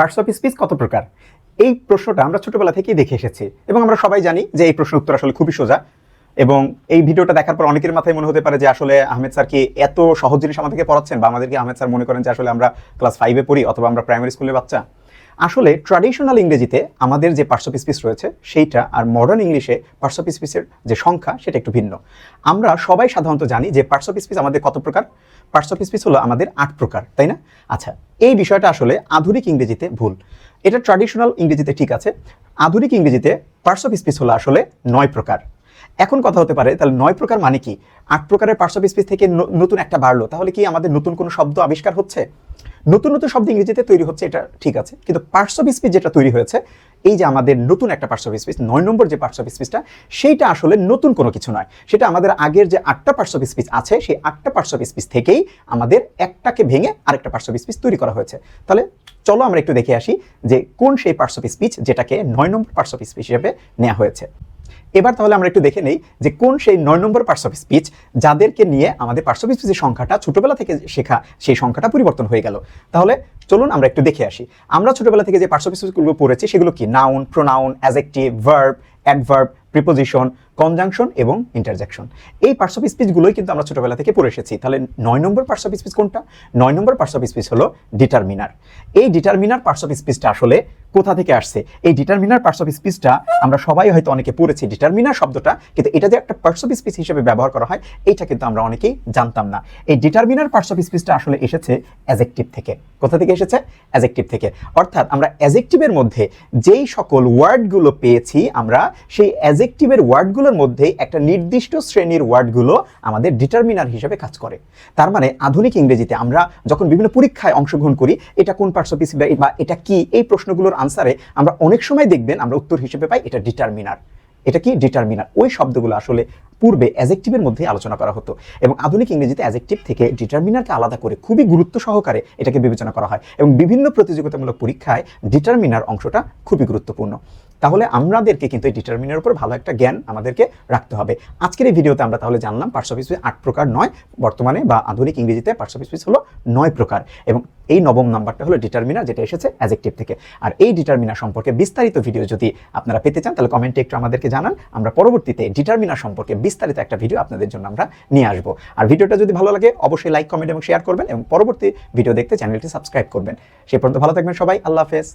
Parts of speech কত প্রকার? এই প্রশ্নটা আমরা ছোটবেলা থেকেই দেখে এসেছি এবং আমরা সবাই জানি যে এই প্রশ্নের উত্তর আসলে খুবই সোজা এবং এই ভিডিওটা দেখার পর অনেকের মাথায় মনে হতে পারে যে আসলে আহমেদ স্যার কি এত সহজ জিনিস আমাদেরকে পড়াচ্ছেন বা আমাদেরকে আহমেদ স্যার মনে করেন যে আসলে আমরা ক্লাস ফাইভে পড়ি অথবা আমরা প্রাইমারি স্কুলের বাচ্চা? আসলে ট্র্যাডিশনাল ইংরেজিতে আমাদের যে পার্টস অফ রয়েছে, সেইটা আর মডার্ন ইংলিশে পার্টস অফ স্পিচের যে সংখ্যা, সেটা একটু ভিন্ন। আমরা সবাই সাধারণত জানি যে পার্টস অফ স্পিচ আমাদের কত প্রকার? পার্টস অফ স্পিচ হলো আমাদের আট প্রকার, তাই না? আচ্ছা এই বিষয়টা আসলে আধুনিক ইংরেজিতে ভুল। এটা ট্র্যাডিশনাল ইংরেজিতে ঠিক আছে। আধুনিক ইংরেজিতে পার্টস অফ স্পিচ হলো আসলে নয় প্রকার। এখন কথা হতে পারে, তাহলে নয় প্রকার মানে কি? আট প্রকারের পার্টস অফ স্পিচ থেকে নতুন একটা বাড়লো, তাহলে কি আমাদের নতুন কোনো শব্দ আবিষ্কার হচ্ছে? নতুন নতুন শব্দ ইংরেজিতে তৈরি হচ্ছে, এটা ঠিক আছে। কিন্তু পার্টস অফ স্পিচ যেটা তৈরি হয়েছে, এই যে আমাদের নতুন একটা পার্টস অফ স্পিচ, নয় নম্বর যে পার্টস অফ স্পিচটা, সেইটা আসলে নতুন কোনো কিছু নয়। সেটা আমাদের আগের যে আটটা পার্টস অফ স্পিচ আছে, সেই আটটা পার্টস অফ স্পিচ থেকেই আমাদের একটাকে ভেঙে আরেকটা পার্টস অফ স্পিচ তৈরি করা হয়েছে। তাহলে চলো আমরা একটু দেখে আসি যে কোন সেই পার্টস অফ স্পিচ যেটাকে নয় নম্বর পার্টস অফ স্পিচ হিসেবে নেওয়া হয়েছে। এবার তাহলে আমরা একটু দেখে নেই যে কোন সেই নয় নম্বর পার্টস অফ স্পিচ যাদেরকে নিয়ে আমাদের পার্টস অফ স্পিচের সংখ্যাটা ছোটবেলা থেকে শেখা, সেই সংখ্যাটা পরিবর্তন হয়ে গেল। তাহলে চলুন আমরা একটু দেখে আসি। আমরা ছোটবেলা থেকে যে পার্টস অফ স্পিচগুলো পড়েছি সেগুলো কি? Noun pronoun adjective verb adverb preposition conjunction এবং ইন্টারজেকশন এই পার্টস অফ স্পিচগুলোই কিন্তু আমরা ছোটবেলা থেকে পড়ে এসেছি। তাহলে নয় নম্বর পার্টস অফ স্পিচ কোনটা? নয় নম্বর পার্টস অফ স্পিচ হলো ডিটারমিনার এই ডিটারমিনার পার্টস অফ স্পিচটা আসলে কোথা থেকে আসছে? এই ডিটারমিনার পার্টস অফ স্পিচটা আমরা সবাই হয়তো অনেকে পড়েছি। ডিটারমিনার শব্দটা কিন্তু এটা যে একটা পার্টস অফ স্পিচ হিসেবে ব্যবহার করা হয়, এইটা কিন্তু আমরা অনেকেই জানতাম না। এই ডিটারমিনার পার্টস অফ স্পিচটা আসলে এসেছে অ্যাজেক্টিভ থেকে। কোথা থেকে এসেছে? অ্যাজেক্টিভ থেকে। অর্থাৎ আমরা অ্যাজেক্টিভের মধ্যে যেই সকল ওয়ার্ডগুলো পেয়েছি, আমরা সেই অ্যাজেক্টিভের ওয়ার্ডগুলোর মধ্যে একটা নির্দিষ্ট শ্রেণির ওয়ার্ডগুলো আমাদের ডিটারমিনার হিসেবে কাজ করে। তার মানে আধুনিক ইংরেজিতে আমরা যখন বিভিন্ন পরীক্ষায় অংশগ্রহণ করি, এটা কোন পার্টস অফ স্পিচ বা এটা কি, এই প্রশ্নগুলোর আনসারে আমরা অনেক সময় দেখবেন আমরা উত্তর হিসেবে পাই, এটা ডিটারমিনার এটা কি? ডিটারমিনার ওই শব্দগুলো আসলে পূর্বে অ্যাজেক্টিভের মধ্যে আলোচনা করা হতো এবং আধুনিক ইংরেজিতে অ্যাজেক্টিভ থেকে ডিটারমিনারকে আলাদা করে খুবই গুরুত্ব সহকারে এটাকে বিবেচনা করা হয় এবং বিভিন্ন প্রতিযোগিতামূলক পরীক্ষায় ডিটারমিনার অংশটা খুবই গুরুত্বপূর্ণ। তাহলে আমাদেরকে কিন্তু এই ডিটারমিনার উপর ভালো একটা জ্ঞান আমাদেরকে রাখতে হবে। আজকের এই ভিডিওতে আমরা তাহলে জানলাম পার্টস অফ স্পিচ আট প্রকার, নয় বর্তমানে বা আধুনিক ইংরেজিতে পার্টস অফ স্পিচ হলো নয় প্রকার এবং এই নবম নাম্বারটা হলো ডিটারমিনার যেটা এসেছে অ্যাজেক্টিভ থেকে। আর এই ডিটারমিনার সম্পর্কে বিস্তারিত ভিডিও যদি আপনারা পেতে চান তাহলে কমেন্টে একটু আমাদেরকে জানান। আমরা পরবর্তীতে ডিটারমিনার সম্পর্কে বিস্তারিত একটা ভিডিও আপনাদের জন্য আমরা নিয়ে আসব। আর ভিডিওটা যদি ভালো লাগে, অবশ্যই লাইক কমেন্ট এবং শেয়ার করবেন এবং পরবর্তী ভিডিও দেখতে চ্যানেলটি সাবস্ক্রাইব করবেন। সে পর্যন্ত ভালো থাকবেন সবাই, আল্লাহ হাফেজ।